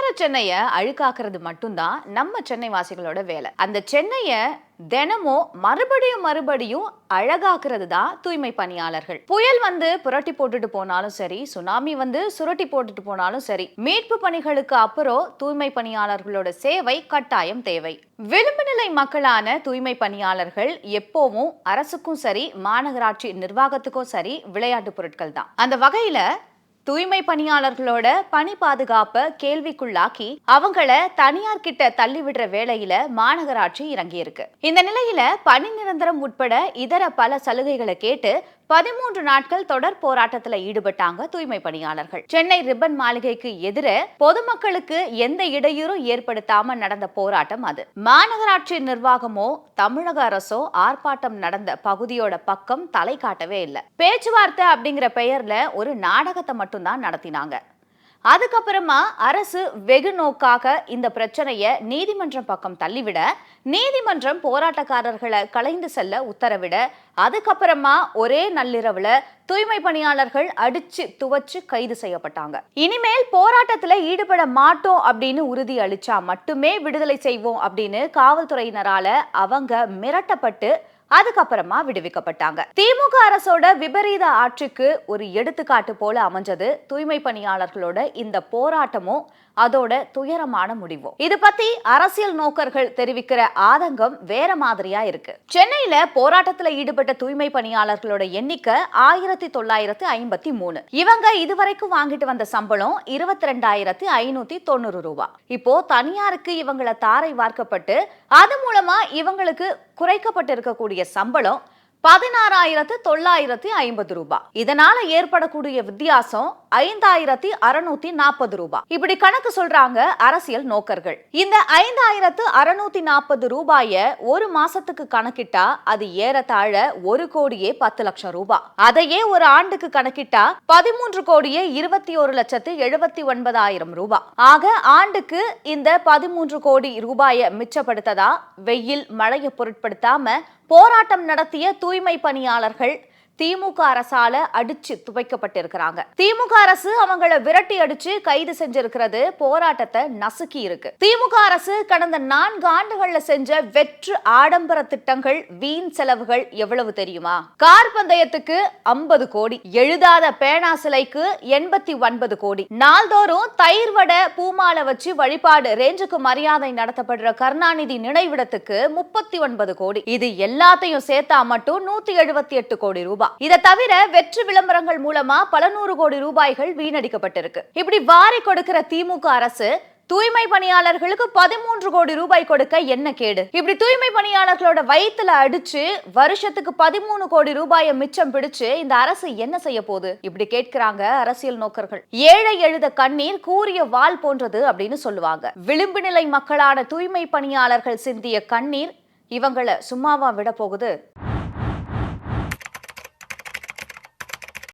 நகர சென்னையை அழுக்காக்குறது மட்டும்தான் நம்ம சென்னை வாசிகளோட வேலை. அந்த சென்னையை தினமும் மறுபடியும் மறுபடியும் அழகாக்குறது தான் தூய்மை பணியாளர்கள். புயல் வந்து புரட்டி போட்டுட்டு போனாலும் சரி சுனாமி வந்து சுரட்டி போட்டுட்டு போனாலும் சரி மீட்பு பணிகளுக்கு அப்புறம் தூய்மை பணியாளர்களோட சேவை கட்டாயம் தேவை. விளிம்பு நிலை மக்களான தூய்மை பணியாளர்கள் எப்பவும் அரசுக்கும் சரி மாநகராட்சி நிர்வாகத்துக்கும் சரி விளையாட்டு பொருட்கள் தான். அந்த வகையில தூய்மை பணியாளர்களோட பணி பாதுகாப்பை கேள்விக்குள்ளாக்கி அவங்கள தனியார் கிட்ட தள்ளி விடுற வேளையில மாநகராட்சி இறங்கி இருக்கு இந்த நிலையில பணி நிரந்தரம் உட்பட இதர பல சலுகைகளை கேட்டு பதிமூன்று நாட்கள் தொடர் போராட்டத்தில் ஈடுபட்டாங்க தூய்மை பணியாளர்கள். சென்னை ரிப்பன் மாளிகைக்கு எதிர பொதுமக்களுக்கு எந்த இடையூறும் ஏற்படுத்தாம நடந்த போராட்டம் அது. மாநகராட்சி நிர்வாகமோ தமிழக அரசோ ஆர்ப்பாட்டம் நடந்த பகுதியோட பக்கம் தலை காட்டவே இல்லை. பேச்சுவார்த்தை அப்படிங்கிற பெயர்ல ஒரு நாடகத்தை மட்டும்தான் நடத்தினாங்க. அதுக்கப்புறமா அரசு வெகு நோக்காக இந்த பிரச்சனையை நீதிமன்றம் பக்கம் தள்ளிவிட நீதிமன்றம் போராட்டக்காரர்களை கலைந்து செல்ல உத்தரவிட அதுக்கப்புறமா ஒரே நள்ளிரவுல தூய்மை பணியாளர்கள் அடிச்சு துவச்சு கைது செய்யப்பட்டாங்க. இனிமேல் போராட்டத்துல ஈடுபட மாட்டோம் அப்படின்னு உறுதி அளிச்சா மட்டுமே விடுதலை செய்வோம் அப்படின்னு காவல்துறையினரால அவங்க மிரட்டப்பட்டு அதுக்கப்புறமா விடுவிக்கப்பட்டாங்க. திமுக அரசோட விபரீத ஆட்சிக்கு ஒரு எடுத்துக்காட்டு போல அமைஞ்சது. தூய்மை பணியாளர்களோட இந்த போராட்டமும் அதோட துயரமான முடிவும். இது பத்தி அரசியல் நோக்கர்கள் தெரிவிக்கிற ஆதங்கம் வேற மாதிரியா இருக்கு. சென்னையில போராட்டத்துல ஈடுபட்ட தூய்மை பணியாளர்களோட எண்ணிக்கை ஆயிரத்தி தொள்ளாயிரத்தி ஐம்பத்தி மூணு. இவங்க இதுவரைக்கும் வாங்கிட்டு வந்த சம்பளம் இருபத்தி ரெண்டாயிரத்தி ஐநூத்தி தொண்ணூறு ரூபாய் இப்போ தனியாருக்கு இவங்கள தாரை வார்க்கப்பட்டு அது மூலமா இவங்களுக்கு குறைக்கப்பட்டிருக்கக்கூடிய சம்பளம் பதினாறாயிரத்து தொள்ளாயிரத்தி ஐம்பது ரூபாய் இதனால ஏற்படக்கூடிய வித்தியாசம் ஐந்தாயிரத்தி அறுநூத்தி நாற்பது ரூபாய் இப்படி கணக்கு சொல்றாங்க அரசியல் நோக்கர்கள். இந்த ஐந்தாயிரத்து அறுநூத்தி நாற்பது ரூபாய ஒரு மாசத்துக்கு கணக்கிட்டா அது ஏறத்தாழ ஒரு கோடியே பத்து லட்சம் ரூபாய் அதையே ஒரு ஆண்டுக்கு கணக்கிட்டா பதிமூன்று கோடியே இருபத்தி ஒரு லட்சத்து எழுபத்தி ஒன்பதாயிரம் ரூபாய் ஆக ஆண்டுக்கு இந்த பதிமூன்று கோடி ரூபாயை மிச்சப்படுத்ததா வெயில் மழையை பொருட்படுத்தாம போராட்டம் நடத்திய தூய்மை பணியாளர்கள் திமுக அரசால அடிச்சு துவைக்கப்பட்டிருக்கிறாங்க. திமுக அரசு அவங்கள விரட்டி அடிச்சு கைது செஞ்சிருக்கிறது போராட்டத்தை நசுக்கி இருக்கு. திமுக அரசு கடந்த நான்கு ஆண்டுகள்ல செஞ்ச வெற்று ஆடம்பர திட்டங்கள் வீண் செலவுகள் எவ்வளவு தெரியுமா? கார் பந்தயத்துக்கு ஐம்பது கோடி எழுதாத பேனா சிலைக்கு எண்பத்தி ஒன்பது கோடி. நாள்தோறும் தயிர் வட பூமாலை வச்சு வழிபாடு ரேஞ்சுக்கு மரியாதை நடத்தப்படுற கருணாநிதி நினைவிடத்துக்கு முப்பத்தி ஒன்பது கோடி. இது எல்லாத்தையும் சேர்த்தா மட்டும் நூத்தி எழுபத்தி எட்டு கோடி ரூபாய் இதை தவிர வெற்று விளம்பரங்கள் மூலமா பல நூறு கோடி ரூபாய்கள் வீணடிக்கப்பட்டிருக்கு. இப்படி வாரி கொடுக்கிற திமுக அரசு தூய்மை பணியாளர்களுக்கு பதிமூன்று கோடி ரூபாய் கொடுக்க என்ன கேடு? இப்படி தூய்மை பணியாளர்களோட வயித்துல அடிச்சு வருஷத்துக்கு பதிமூணு கோடி ரூபாயை மிச்சம் பிடிச்சு இந்த அரசு என்ன செய்ய போகுது? இப்படி கேட்கிறாங்க அரசியல் நோக்கர்கள். ஏழை எழுத கண்ணீர் கூறிய வாள் போன்றது அப்படின்னு சொல்லுவாங்க. விளிம்பு நிலை மக்களான தூய்மை பணியாளர்கள் சிந்திய கண்ணீர் இவங்களை சும்மாவா விட போகுது?